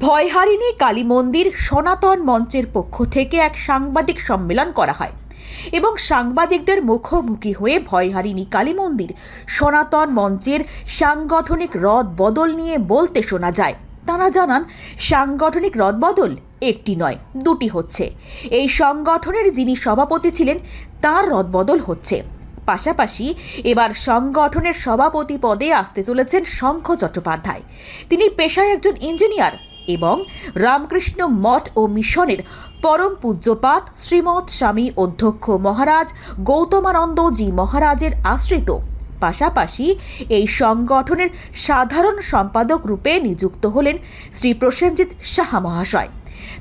ভয়হারিণী কালী মন্দির সনাতন মঞ্চের পক্ষ থেকে এক সাংবাদিক সম্মেলন করা হয় এবং সাংবাদিকদের মুখোমুখি হয়ে ভয়হারিণী কালী মন্দির সনাতন মঞ্চের সাংগঠনিক রদ বদল নিয়ে বলতে শোনা যায়। তারা জানান, সাংগঠনিক রদবদল একটি নয়, দুটি হচ্ছে। এই সংগঠনের যিনি সভাপতি ছিলেন, তার রদবদল হচ্ছে। পাশাপাশি এবার সংগঠনের সভাপতি পদে আসতে চলেছেন শঙ্খ চট্টোপাধ্যায়। তিনি পেশায় একজন ইঞ্জিনিয়ার এবং রামকৃষ্ণ মঠ ও মিশনের পরম পূজ্যপাত শ্রীমৎ স্বামী অধ্যক্ষ মহারাজ গৌতমানন্দ জি মহারাজের আশ্রিত। পাশাপাশি এই সংগঠনের সাধারণ সম্পাদক রূপে নিযুক্ত হলেন শ্রী প্রসেনজিৎ সাহা মহাশয়।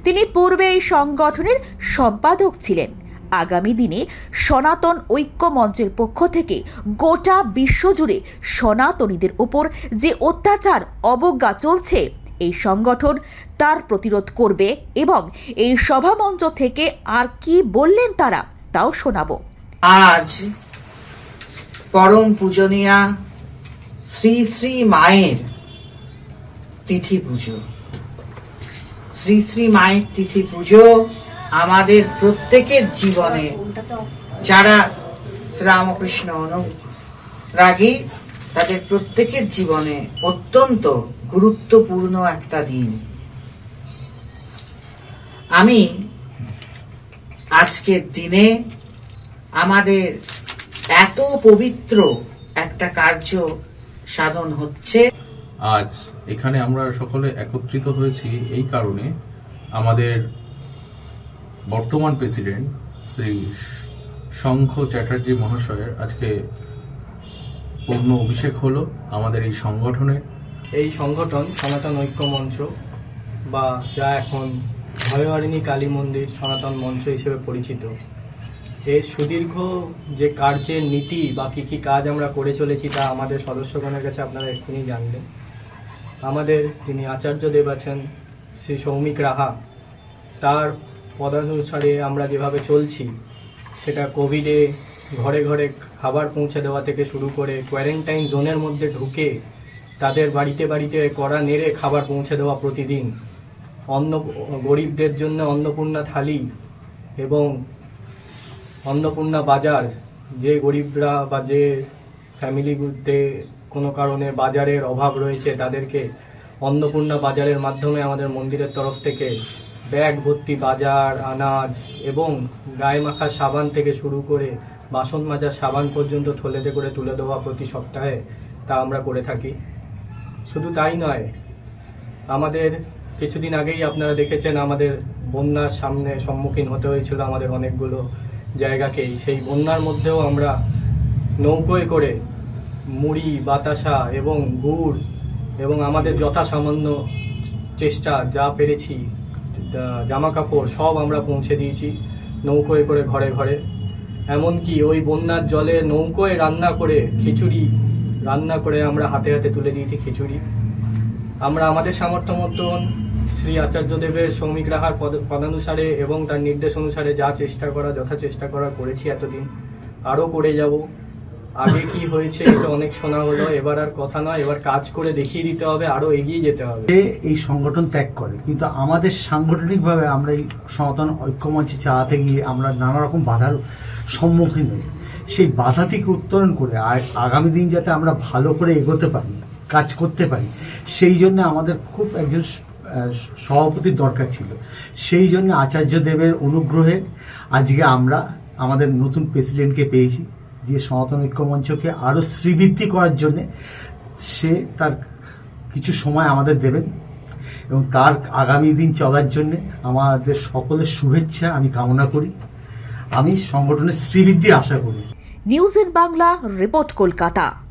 তিনি পূর্বে এই সংগঠনের সম্পাদক ছিলেন। আগামী দিনে সনাতন ঐক্য মঞ্চের পক্ষ থেকে গোটা বিশ্বজুড়ে সনাতনীদের ওপর যে অত্যাচার, অবজ্ঞা চলছে এই সংগঠন তার প্রতিরোধ করবে এবং এই সভামঞ্চ থেকে আর কি বললেন তারা, তাও শোনাবো। আজ পরম পূজনীয়া শ্রী শ্রী মায়ের তিথি পুজো। শ্রী শ্রী মায়ের তিথি পুজো আমাদের প্রত্যেকের জীবনে যারা শ্রীরামকৃষ্ণ অনুরাগী তাদের প্রত্যেকের জীবনে অত্যন্ত গুরুত্বপূর্ণ একটা দিন। আমি আজকের দিনে আমাদের এত পবিত্র একটা কার্য সাধন হচ্ছে। আজ এখানে আমরা সকলে একত্রিত হয়েছি এই কারণে আমাদের বর্তমান প্রেসিডেন্ট শ্রী শঙ্খ চ্যাটার্জি মহাশয়ের আজকে পূর্ণ অভিষেক হলো আমাদের এই সংগঠনের এই সংগঠন সনাতন ঐক্য মঞ্চ বা যা এখন ভয়হারিণী কালী মন্দির সনাতন মঞ্চ হিসেবে পরিচিত। এর সুদীর্ঘ যে কার্যের নীতি বা কী কী কাজ আমরা করে চলেছি তা আমাদের সদস্যগণের কাছে আপনারা এক্ষুনি জানলেন আমাদের যিনি আচার্য দেব আছেন, শ্রী সৌমিক রাহা, তার পদানুসারে আমরা যেভাবে চলছি, সেটা কোভিডে ঘরে ঘরে খাবার পৌঁছে দেওয়া থেকে শুরু করে কোয়ারেন্টাইন জোনের মধ্যে ঢুকে তাদের বাড়িতে বাড়িতে কড়া নেড়ে খাবার পৌঁছে দেওয়া প্রতিদিন। অন্ন, গরিবদের জন্য অন্নপূর্ণা থালি এবং অন্নপূর্ণা বাজার। যে গরিবরা বা যে ফ্যামিলিতে কোনো কারণে বাজারের অভাব রয়েছে, তাদেরকে অন্নপূর্ণা বাজারের মাধ্যমে আমাদের মন্দিরের তরফ থেকে ব্যাগ ভর্তি বাজার, আনাজ এবং গায়ে মাখা সাবান থেকে শুরু করে বাসন মাজার সাবান পর্যন্ত থলেতে করে তুলে দেওয়া প্রতি সপ্তাহে তা আমরা করে থাকি। শুধু তাই নয়, আমাদের কিছুদিন আগেই আপনারা দেখেছেন আমাদের বন্যার সামনে সম্মুখীন হতে হয়েছিল আমাদের অনেকগুলো জায়গাকেই সেই বন্যার মধ্যেও আমরা নৌকোয় করে মুড়ি, বাতাসা এবং গুড় এবং আমাদের যথাসামান্য চেষ্টা যা পেরেছি জামা কাপড় সব আমরা পৌঁছে দিয়েছি নৌকোয় করে ঘরে ঘরে। এমনকি ওই বন্যার জলে নৌকোয় রান্না করে খিচুড়ি রান্না করে আমরা হাতে হাতে তুলে দিয়েছি খিচুড়ি। আমরা আমাদের সামর্থ্য মতন শ্রী আচার্যদেবের শ্রমিক রাহার পদ- পদানুসারে এবং তার নির্দেশ অনুসারে যা চেষ্টা করা যথা চেষ্টা করা করেছি এতদিন। আরও করে যাব। আগে কি হয়েছে এটা অনেক শোনা হলো, এবার আর কথা নয়, এবার কাজ করে দেখিয়ে দিতে হবে আরও এগিয়ে যেতে হবে। এই সংগঠন ত্যাগ করে, কিন্তু আমাদের সাংগঠনিকভাবে আমরা এই সনাতন ঐক্যমঞ্চে চালাতে গিয়ে আমরা নানা রকম বাধার সম্মুখীন হই। সেই বাধা থেকে উত্তরণ করে আগামী দিন যাতে আমরা ভালো করে এগোতে পারি, কাজ করতে পারি, সেই জন্য আমাদের খুব একজন সভাপতির দরকার ছিল। সেই জন্য আচার্য দেবের অনুগ্রহে আজকে আমরা আমাদের নতুন প্রেসিডেন্টকে পেয়েছি। যে সনাতন ঐক্য মঞ্চকে আরও শ্রীবৃদ্ধি করার জন্যে সে তার কিছু সময় আমাদের দেবেন এবং তার আগামী দিন চলার জন্য আমাদের সকলের শুভেচ্ছা আমি কামনা করি। আমি সংগঠনের শ্রীবৃদ্ধি আশা করি। News in Bangla, report Kolkata.